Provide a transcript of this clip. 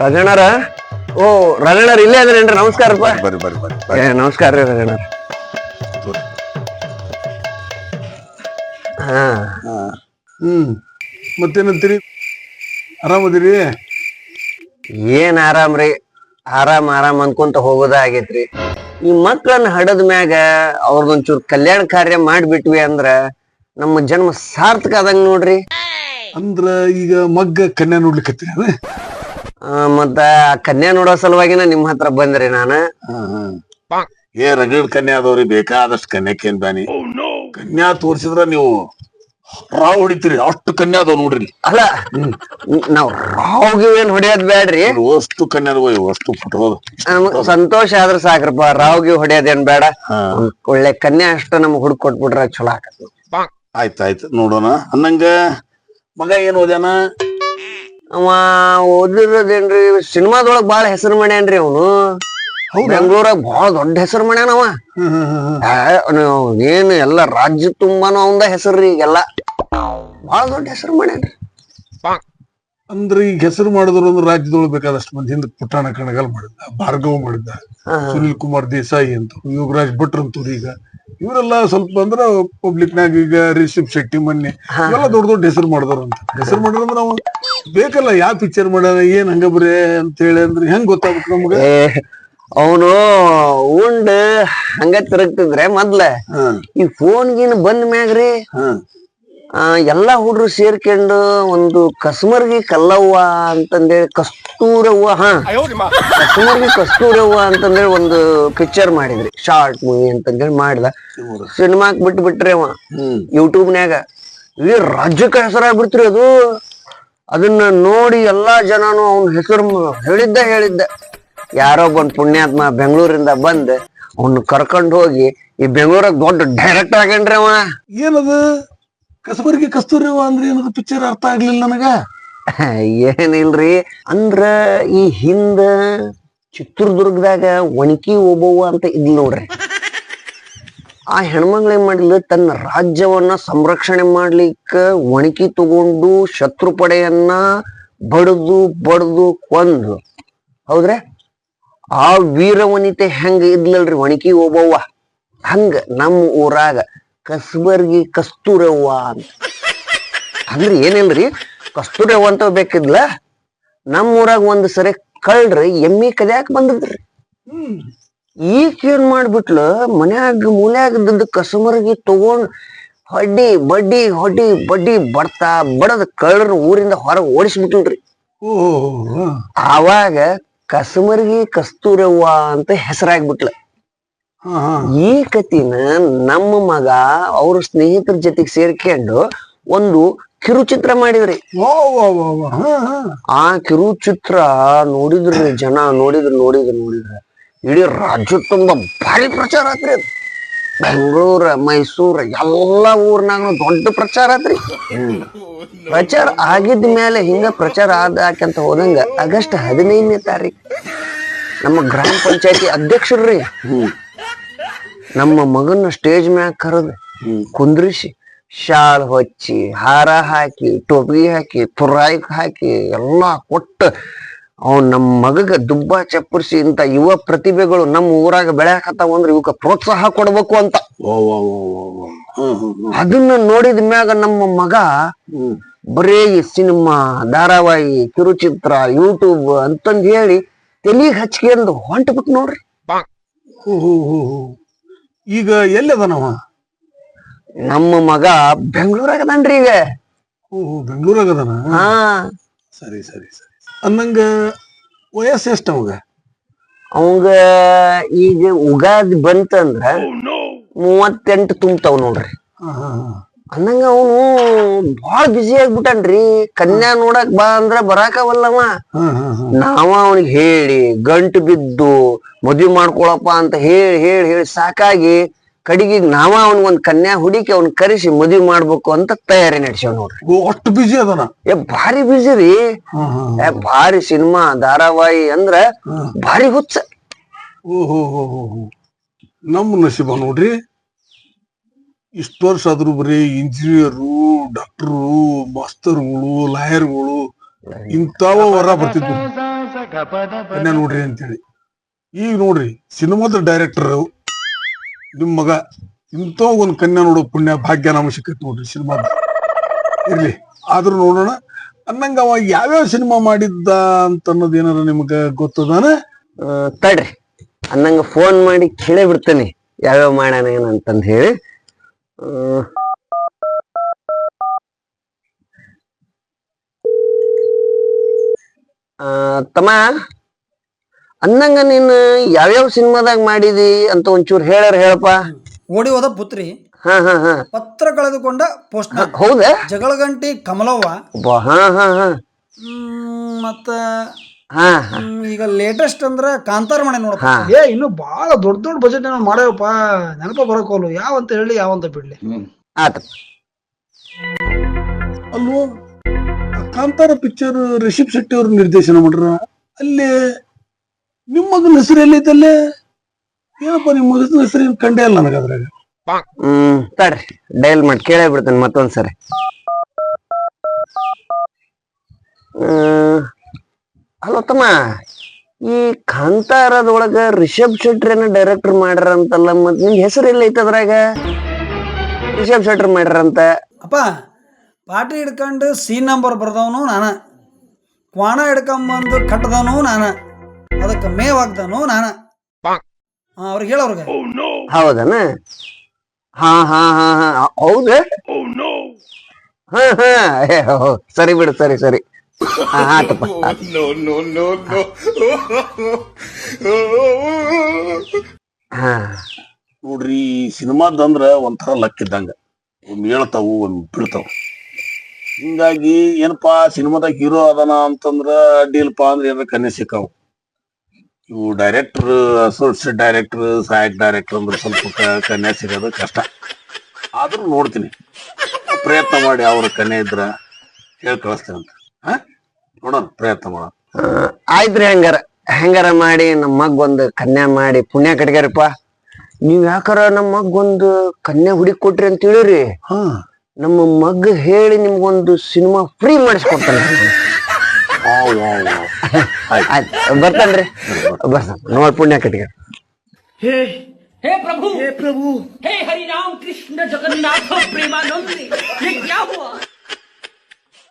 ರಗಣರ ಓ ರಾಜಣ್ಣರ್ ಇಲ್ಲೇ ಅಂದ್ರೆ ಏನ್ರಿ? ನಮಸ್ಕಾರ ಬರ್ರಿ ಬರ್ರಿ ಬರ್ರಿ ನಮಸ್ಕಾರ ರೀ ರಾಜಣ್ಣರ್ ಹಾ. ಹ್ಮ್. ಮತ್ತೇನಂತೀರಿ? ಆರಾಮದಿರಿ? ಏನ್ ಆರಾಮ್ರಿ ಆರಾಮ್ ಆರಾಮ್ ಅನ್ಕೊಂತ ಹೋಗೋದ ಆಗೇತ್ರಿ. ಈ ಮಕ್ಕಳನ್ನ ಹಡದ ಮ್ಯಾಗ ಅವ್ರದೊಂಚೂರ್ ಕಲ್ಯಾಣ ಕಾರ್ಯ ಮಾಡ್ಬಿಟ್ವಿ ಅಂದ್ರ ನಮ್ಮ ಜನ್ಮ ಸಾರ್ಥಕ ಆದಂಗ ನೋಡ್ರಿ. ಅಂದ್ರ ಈಗ ಮಗ್ಗ ಕನ್ಯಾ ನೋಡ್ಲಿಕ್ಕೆ ಮತ್ತ ಆ ಕನ್ಯಾ ನೋಡೋ ಸಲುವಾಗಿನ ನಿಮ್ ಹತ್ರ ಬಂದ್ರಿ ನಾನ. ಏ ರಗಡ್ ಕನ್ಯಾ ಅದಾವ್ರಿ ಬೇಕಾದಷ್ಟು ಕನ್ಯಾಕೇನ್ ಬ್ಯಾನಿ. ಕನ್ಯಾ ತೋರ್ಸಿದ್ರ ನೀವು ರಾವ್ ಹೊಡಿತೀರಿ ಅಷ್ಟು ಕನ್ಯಾ ಅದಾವ್ ನೋಡ್ರಿ. ಅಲ್ಲ ನಾವ್ ರಾವ್ಗೆ ಏನ್ ಹೊಡಿಯೋದ್ ಬೇಡ್ರಿ ಅಷ್ಟು ಕನ್ಯಾ ಅದಾವ ಅಷ್ಟು ಫೋಟೋ ಸಂತೋಷ ಆದ್ರ ಸಾಕ್ರಪ್ಪ ರಾವ್ಗೆ ಹೊಡಿಯೋದೇನ್ ಬೇಡ ಒಳ್ಳೆ ಕನ್ಯಾ ಅಷ್ಟ ನಮ್ಗ್ ಹುಡುಕ್ ಕೊಟ್ಬಿಟ್ರ ಚಲೋ ಆಕತಿ ಆಯ್ತಾಯ್ತು ನೋಡೋಣ. ಅನ್ನಂಗ ಮಗ ಏನ್ ಓದ್ಯಾನ? ಅವ ಓದಿರೋದೇನ್ರಿ ಸಿನಿಮಾದೊಳಗ್ ಬಾಳ ಹೆಸರು ಮಾಡ್ಯಾನ್ರಿ ಅವನು. ಬೆಂಗಳೂರಾಗ ಬಹಳ ದೊಡ್ಡ ಹೆಸರು ಮಾಡ್ಯಾನ ಅವ. ಎಲ್ಲ ಏನ್ ರಾಜ್ಯ ತುಂಬಾನು ಅವಂದ ರೀ ಈಗೆಲ್ಲ. ಬಹಳ ದೊಡ್ಡ ಹೆಸರು ಮಾಡ್ಯಾನ್ರಿ. ಅಂದ್ರೆ ಈಗ ಹೆಸರು ಮಾಡಿದ್ರು ಅಂದ್ರೆ ರಾಜ್ಯದೊಳಗೆ ಬೇಕಾದಷ್ಟು ಮಂದಿ ಹಿಂದೆ ಪುಟ್ಟಾಣ ಕಣಗಾಲ್ ಮಾಡಿದ್ದ ಭಾರ್ಗವ್ ಮಾಡಿದ್ದ. ಸುನಿಲ್ ಕುಮಾರ್ ದೇಸಾಯಿ ಅಂತ ಯುವರಾಜ್ ಭಟ್ರು ಅಂತವ್ರು ಈಗ. ಇವರೆಲ್ಲ ಸ್ವಲ್ಪ ಅಂದ್ರ ಪಬ್ಲಿಕ್ ನಾಗ ಈಗ ರಿಷಬ್ ಶೆಟ್ಟಿ ಮೊನ್ನೆ ಎಲ್ಲ ದೊಡ್ಡ ದೊಡ್ಡ ಹೆಸರು ಮಾಡಿದ್ರು ಅಂತ. ಹೆಸರು ಮಾಡಿದ್ರ ನಾವು ಬೇಕಲ್ಲ ಯಾವ ಪಿಕ್ಚರ್ ಮಾಡ್ಯಾನ ಏನ್ ಹಂಗ ಬರೇ ಅಂತ ಹೇಳಿ ಅಂದ್ರೆ ಹೆಂಗ್ ಗೊತ್ತಾಗ್ಬೇಕು ನಮ್ಗೆ? ಅವನು ಉಂಡ್ ಹಂಗ ತಿರುಗ್ತಿದ್ರೆ ಮೊದ್ಲ ಈ ಫೋನ್ ಗೀನ್ ಬಂದ್ ಮ್ಯಾಗ್ರಿ ಆ, ಎಲ್ಲಾ ಹುಡ್ರು ಸೇರ್ಕೊಂಡು ಒಂದು ಕಸ್ಮರ್ಗಿ ಕಲ್ಲವ್ವ ಅಂತಂದೇಳಿ ಕಸ್ತೂರವ್ವ ಹಾ. ಕಸ್ಮರ್ಗಿ ಕಸ್ತೂರವ್ವ ಅಂತಂದೇಳಿ ಒಂದು ಪಿಕ್ಚರ್ ಮಾಡಿದ್ರಿ. ಶಾರ್ಟ್ ಮೂವಿ ಅಂತಂದೇಳಿ ಮಾಡ್ದ. ಸಿನಿಮಾಕ್ ಬಿಟ್ಟು ಬಿಟ್ರಿ ಅವ. ಯೂಟ್ಯೂಬ್ ಯೂಟ್ಯೂಬ್ನ್ಯಾಗ ಈ ರಾಜ್ಯಕ್ಕೆ ಹೆಸರಾಗ್ಬಿಡ್ತ್ರಿ ಅದು. ಅದನ್ನ ನೋಡಿ ಎಲ್ಲಾ ಜನನು ಅವನ ಹೆಸರು ಹೇಳಿದ್ದ ಹೇಳಿದ್ದ. ಯಾರೋ ಬಂದ್ ಪುಣ್ಯಾತ್ಮ ಬೆಂಗಳೂರಿಂದ ಬಂದ್ ಅವ್ನ ಕರ್ಕೊಂಡು ಹೋಗಿ ಈ ಬೆಂಗಳೂರಾಗ ದೊಡ್ಡ ಡೈರೆಕ್ಟ್ ಆಗೇನ್ರಿ ಅವ. ಏನದು? ಕಸಬರ್ಗಿ ಕಸ್ತೂರಿ ಅಂದ್ರೆ ಏನದು ಪಿಕ್ಚರ್ ಅರ್ಥ ಆಗ್ಲಿಲ್ಲ ನನಗ ಏನಿಲ್ರಿ, ಅಂದ್ರ ಈ ಹಿಂದ ಚಿತ್ರದುರ್ಗದಾಗ ಒಣಕಿ ಓಬವ್ವ ಅಂತ ಇದ್ಲ್ ನೋಡ್ರಿ. ಆ ಹೆಣ್ಮಗಳೇನ್ ಮಾಡಿದ್ಲು? ತನ್ನ ರಾಜ್ಯವನ್ನ ಸಂರಕ್ಷಣೆ ಮಾಡ್ಲಿಕ್ಕ ಒಣಕಿ ತಗೊಂಡು ಶತ್ರು ಪಡೆಯನ್ನ ಬಡದು ಬಡದು ಕೊಂದು ಹೌದ್ರೆ? ಆ ವೀರವನಿತೆ ಹೆಂಗ ಇದ್ಲಲ್ರಿ ಒಣಕಿ ಓಬವ್ವ ಹಂಗ ನಮ್ಮ ಊರಾಗ ಕಸ್ಬರ್ಗಿ ಕಸ್ತೂರವ್ವ ಅಂತ. ಅಂದ್ರೆ ಏನಿಲ್ರಿ ಕಸ್ತೂರವ್ವ ಅಂತ ಬೇಕಿದ್ಲ? ನಮ್ಮ ಊರಾಗ ಒಂದ್ ಸರಿ ಕಳ್ರಿ ಎಮ್ಮಿ ಕದ್ಯಾಕ್ ಬಂದಿದ್ರಿ. ಈಗ ಏನ್ ಮಾಡ್ಬಿಟ್ಲ? ಮನ್ಯಾಗ ಮೂಲ್ಯಾಗದ ಕಸಮರ್ಗಿ ತಗೊಂಡ್ ಹೊಡ್ಡಿ ಬಡ್ಡಿ ಹೊಡ್ಡಿ ಬಡ್ಡಿ ಬಡ್ತಾ ಬಡದ ಕಳ್ರ ಊರಿಂದ ಹೊರಗೆ ಓಡಿಸ್ಬಿಟ್ಲ್ರಿ. ಆವಾಗ ಕಸಮರ್ಗಿ ಕಸ್ತೂರವ್ವ ಅಂತ ಹೆಸರಾಗ್ಬಿಟ್ಲ. ಈ ಕತಿನ ನಮ್ಮ ಮಗ ಅವ್ರ ಸ್ನೇಹಿತರ ಜೊತೆಗೆ ಸೇರ್ಕೊಂಡು ಒಂದು ಕಿರುಚಿತ್ರ ಮಾಡಿದ್ರಿ. ಆ ಕಿರುಚಿತ್ರ ನೋಡಿದ್ರಿ ಜನ ನೋಡಿದ್ರು ನೋಡಿದ್ರು ನೋಡಿದ್ರ. ಇಡೀ ರಾಜ್ಯ ತುಂಬ ಭಾರಿ ಪ್ರಚಾರ ಆತ್ರಿ ಅದು. ಬೆಂಗಳೂರ ಮೈಸೂರು ಎಲ್ಲಾ ಊರ್ನಾಗ ದೊಡ್ಡ ಪ್ರಚಾರ ಆತ್ರಿ. ಪ್ರಚಾರ ಆಗಿದ ಮೇಲೆ ಹಿಂಗ ಪ್ರಚಾರ ಆದಾಕಂತ ಹೋದಂಗ ಆಗಸ್ಟ್ ಹದಿನೈದನೇ ತಾರೀಕು. ನಮ್ಮ ಗ್ರಾಮ ಪಂಚಾಯತಿ ಅಧ್ಯಕ್ಷರ್ರಿ ಹ್ಮ್. ನಮ್ಮ ಮಗನ ಸ್ಟೇಜ್ ಮ್ಯಾಗ ಕರೆದು ಕುಂದ್ರಿಸಿ ಶಾಲ್ ಹೊಚ್ಚಿ ಹಾರ ಹಾಕಿ ಟೋಪಿ ಹಾಕಿ ತುರಾಯಿ ಹಾಕಿ ಎಲ್ಲಾ ಕೊಟ್ಟು ಅವ್ನ್ ನಮ್ಮ ಮಗಗ ದುಬ್ಬ ಚಪ್ಪರ್ಸಿ ಇಂತ ಯುವ ಪ್ರತಿಭೆಗಳು ನಮ್ಮ ಊರಾಗ ಬೆಳೆಯಕತ್ತಾವ ಅಂದ್ರೆ ಇವಕ್ಕೆ ಪ್ರೋತ್ಸಾಹ ಕೊಡ್ಬೇಕು ಅಂತ. ಅದನ್ನ ನೋಡಿದ ಮ್ಯಾಗ ನಮ್ಮ ಮಗ ಬರೀ ಸಿನಿಮಾ ಧಾರಾವಾಹಿ ಕಿರುಚಿತ್ರ ಯೂಟ್ಯೂಬ್ ಅಂತಂದ್ ಹೇಳಿ ತೆಲಿಗ್ ಹಚ್ಕೊಂಡು ಹೊಂಟ್ಬಿಟ್ ನೋಡ್ರಿ. ಈಗ ಎಲ್ಲದನವ ನಮ್ಮ ಮಗ ಬೆಂಗಳೂರಾಗ ಅದನ್ರಿ ಈಗ. ಓ ಬೆಂಗಳೂರಾಗ ಅದಾನ? ಹಾ. ಸರಿ ಸರಿ ಸರಿ. ಅನ್ನಂಗ ವಯಸ್ಸು ಎಷ್ಟು ಅವಾಗ? ಅವಂಗ ಈಗ ಉಗಾದಿ ಬಂತಂದ್ರ ಮೂವತ್ತೆಂಟು ತುಂಬ್ತಾವ್ ನೋಡ್ರಿ. ಹಾ ಹಾ ಹಾ. ಅಂದಂಗ ಅವನು ಬಾಳ ಬಿಸಿ ಆಗ್ಬಿಟ್ಟನ್ರಿ. ಕನ್ಯಾ ನೋಡಕ್ ಬಾ ಅಂದ್ರ ಬರಾಕವಲ್ಲವ. ನಾವ ಅವನಿಗೆ ಹೇಳಿ ಗಂಟು ಬಿದ್ದು ಮದ್ವಿ ಮಾಡ್ಕೊಳಪ್ಪ ಅಂತ ಹೇಳಿ ಹೇಳಿ ಹೇಳಿ ಸಾಕಾಗಿ ಕಡಿಗೆ ನಾವ ಅವನಿಗೊಂದ್ ಕನ್ಯಾ ಹುಡುಕಿ ಅವ್ನ್ ಕರೆಸಿ ಮದ್ವಿ ಮಾಡ್ಬೇಕು ಅಂತ ತಯಾರಿ ನಡೆಸ್ಯಾವ ನೋಡ್ರಿ. ಅಷ್ಟು ಬಿಜಿ ಅದನ? ಏ ಭಾರಿ ಬಿಸಿ ರೀ. ಏ ಭಾರಿ ಸಿನಿಮಾ ಧಾರಾವಾಹಿ ಅಂದ್ರ ಭಾರಿ ಹುಚ್ಚ. ಓಹೋ ನಮ್ಮ ನಸೀಬ ನೋಡ್ರಿ. ಇಷ್ಟು ವರ್ಷ ಆದ್ರೂ ಬರೀ ಇಂಜಿನಿಯರು, ಡಾಕ್ಟರು, ಮಾಸ್ತರ್ಗಳು, ಲಾಯರ್ಗಳು ಇಂಥವ ವರ ಬರ್ತಿದ್ರು ಕನ್ಯಾ ನೋಡ್ರಿ ಅಂತೇಳಿ. ಈಗ ನೋಡ್ರಿ, ಸಿನಿಮಾದ ಡೈರೆಕ್ಟರ್ ನಿಮ್ ಮಗ ಇಂಥ ಒಂದು ಕನ್ಯಾ ನೋಡೋ ಪುಣ್ಯ ಭಾಗ್ಯ ನಮ್ಮ ನೋಡ್ರಿ ಸಿನಿಮಾದ. ಇರ್ಲಿ, ಆದ್ರೂ ನೋಡೋಣ. ಅನ್ನಂಗ ಅವ ಯಾವ್ಯಾವ ಸಿನಿಮಾ ಮಾಡಿದ್ದ ಅಂತ ಅನ್ನೋದು ಏನಾರ ನಿಮ್ಗ ಗೊತ್ತದಾನ? ತಡ್ರಿ. ಅನ್ನಂಗ ಫೋನ್ ಮಾಡಿ ಕೇಳೇ ಬಿಡ್ತೇನೆ. ಯಾವ್ಯಾವ ಮಾಡ್ಯಾನ ಏನಂತಂದ್ ಹೇಳಿ. ತಮ್ಮ ಅನ್ನಂಗ ನೀನ್ ಯಾವ್ಯಾವ ಸಿನಿಮಾದಾಗ ಮಾಡಿದಿ ಅಂತ ಒಂಚೂರು ಹೇಳಾರ ಹೇಳಪ್ಪ. ಓಡಿ ಹೋದ ಪುತ್ರಿ. ಹಾ ಹಾ ಹಾ. ಪತ್ರ ಕಳೆದುಕೊಂಡ ಪೋಸ್ಟ್ ಹೌದಾ? ಜಗಳಗಂಟಿ ಕಮಲವ್ವ. ಒಬ್ಬ ಹಾ ಹಾ ಹಾ. ಹ್ಮ್, ಮತ್ತ ಹಾ ಹಾ. ಹ್ಮ್, ಈಗ ಲೇಟೆಸ್ಟ್ ಅಂದ್ರ ಕಾಂತಾರ ಮನೆ ನೋಡ ಹಾ. ಏ ಇನ್ನು ಬಹಳ ದೊಡ್ಡ ದೊಡ್ಡ ಬಜೆಟ್ ಏನೋ ಮಾಡ್ಯಾವಪ್ಪ ನೆನಪ ಬರಕೋಲು ಯಾವಂತ ಹೇಳಿ ಯಾವಂತ ಬಿಡ್ಲಿ. ಆತ. ಅಲ್ವೋ ಆ ಕಾಂತಾರ ಪಿಕ್ಚರ್ ರಿಷಬ್ ಶೆಟ್ಟಿ ಅವ್ರ ನಿರ್ದೇಶನ ಮಾಡ್ರ ಅಲ್ಲಿ ನಿಮ್ಮ ಮಗನ ಹೆಸರು ಎಲ್ಲೈತಲ್ಲೇ ಏನಪ್ಪ ನಿಮ್ಮ ಮಗನ ಹೆಸರು ಏನ್ ಕಂಡೇ ಇಲ್ಲ ನನಗೆ ಅದ್ರಾಗ. ಹ್ಮ್ ತಡ್ರಿ. ಡೈಲ್ ಮಾಡಿ. ಕೇಳೇ ಬಿಡ್ತೇನೆ ಮತ್ತೊಂದ್ಸರಿ. ಹ್ಮ್. ಹಲೋ ತಮ್ಮ ಈ ಕಾಂತಾರದೊಳಗ ರಿಷಬ್ ಶೆಟ್ರಿನ ಡೈರೆಕ್ಟರ್ ಮಾಡ್ಯಾರ ಅಂತಲ್ಲ ಮತ್ ನಿಮ್ ಹೆಸರು ಎಲ್ಲ ಐತೆ ಅದ್ರಾಗ? ರಿಷಬ್ ಶೆಟ್ರ್ ಮಾಡ್ಯಾರಂತ. ಅಪ್ಪ ಪಾಟಿ ಹಿಡ್ಕೊಂಡು ಸೀನ್ ನಂಬರ್ ಬರ್ದವನು ನಾನ. ಕ್ವಾಣ ಹಿಡ್ಕೊಂಬಂದು ಕಟ್ಟದವನು ನಾನ. ಅದಕ್ಕೆ ಮೇವ್ ಹಾಕ್ದವನು ನಾನ. ಅವ್ರಿಗೆ ಹೇಳೋರ್ಗೆ ಹೌದನ? ಹಾ ಹಾ ಹಾ ಹಾ ಹೌದ? ಹಾ ಹಾ ಏ, ಹೋ, ಸರಿ ಬಿಡು ಸರಿ ಸರಿ. ಆತಪ್ಪ. No, ಹಾ. ನೋಡ್ರಿ ಸಿನಿಮಾದಂದ್ರ ಒಂಥರ ಲಕ್ ಇದ್ದಂಗ. ಒಮ್ಮೆ ಹೇಳ್ತಾವು ಒಮ್ಮೆ ಬೀಳ್ತಾವ. ಹಿಂಗಾಗಿ ಏನಪ್ಪಾ ಸಿನಿಮಾದಾಗ ಹೀರೋ ಅದಾನ ಅಂತಂದ್ರ ಅಡ್ಡಿಲ್ಪ ಅಂದ್ರೆ ಏನಾರ ಕನ್ನೆ ಸಿಕ್ಕಾವು ಇವು ಡೈರೆಕ್ಟರ್ ಅಸೋಸಿಯೇಟ್ ಡೈರೆಕ್ಟರ್ ಸಹಾಯಕ್ ಡೈರೆಕ್ಟರ್ ಅಂದ್ರೆ ಸ್ವಲ್ಪ ಕನ್ಯಾ ಸಿಗೋದು ಕಷ್ಟ. ಆದ್ರೂ ನೋಡ್ತೀನಿ. ಪ್ರಯತ್ನ ಮಾಡಿ ಅವ್ರ ಕನ್ಯೆ ಇದ್ರ ಹೇಳಿ ಕಳಿಸ್ತೇನೆ ಅಂತ. ನೋಡೋಣ ಪ್ರಯತ್ನ ಮಾಡೋಣ ಆ, ಆಯ್ತ್ರಿ ಹಂಗಾರ ಹೆಂಗಾರ ಮಾಡಿ ನಮ್ಮ ಮಗ್ ಒಂದು ಕನ್ಯಾ ಮಾಡಿ ಪುಣ್ಯ ಕಟ್ಗ್ಯಾರಪ್ಪ ನೀವ್ ಯಾಕಾರ ನಮ್ಮ ಮಗ್ ಒಂದು ಕನ್ಯಾ ಹುಡುಕಿ ಕೊಟ್ರಿ ಅಂತ ಹೇಳಿರಿ ಹಾ ನಮ್ಮ ಮಗ್ ಹೇಳಿ ನಿಮ್ಗೊಂದು cinema free ಮಾಡಿಸ್ಕೊಡ್ತಾನೆ wow, wow, wow. ಆಯ್ತು ಆಯ್ತು ಬರ್ತೇನ್ರಿ ಬರ್ತಾನ ನೋಡ್ ಪುಣ್ಯ ಕಟ್ಗ್ಯಾರ हे हे प्रभु हे प्रभु हे हरि राम कृष्ण जगन्नाथ प्रेमानंद ये क्या हुआ